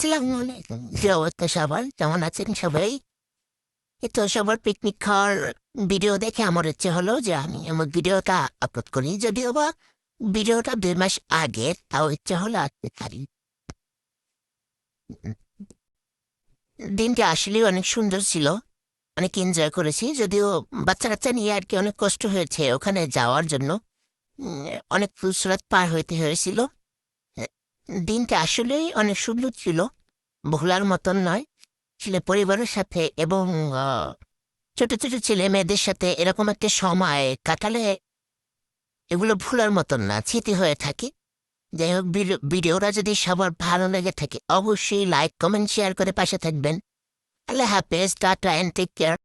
আসসালামু আলাইকুম কি কেমন আছেন সবাই? তো সবার পিকনিক খাওয়ার ভিডিও দেখে আমার ইচ্ছে হলো যে আমি আমার ভিডিওটা আপলোড করি, যদিও বা ভিডিওটা দুই মাস আগে, তাও ইচ্ছে হলো আসতে পারি দিনটা আসলেই অনেক সুন্দর ছিল, অনেক এনজয় করেছি, যদিও বাচ্চা কাচ্চা নিয়ে আর কি অনেক কষ্ট হয়েছে ওখানে যাওয়ার জন্য। অনেক ফুলসরাত পার হইতে হয়েছিল। দিনটা আসলেই অনেক সুন্দর ছিল। ভোলার মতন নয়। ছেলে পরিবারের সাথে এবং ছোট ছোট ছেলে মেয়েদের সাথে এরকম একটা সময় কাটালে এগুলো ভুলার মতন না, স্মৃতি হয়ে থাকে। যাই হোক, ভিডিও- ভিডিওটা যদি সবার ভালো লেগে থাকে, অবশ্যই লাইক কমেন্ট শেয়ার করে পাশে থাকবেন। আল্লাহ হাফেজ, টাটা অ্যান্ড টেক কেয়ার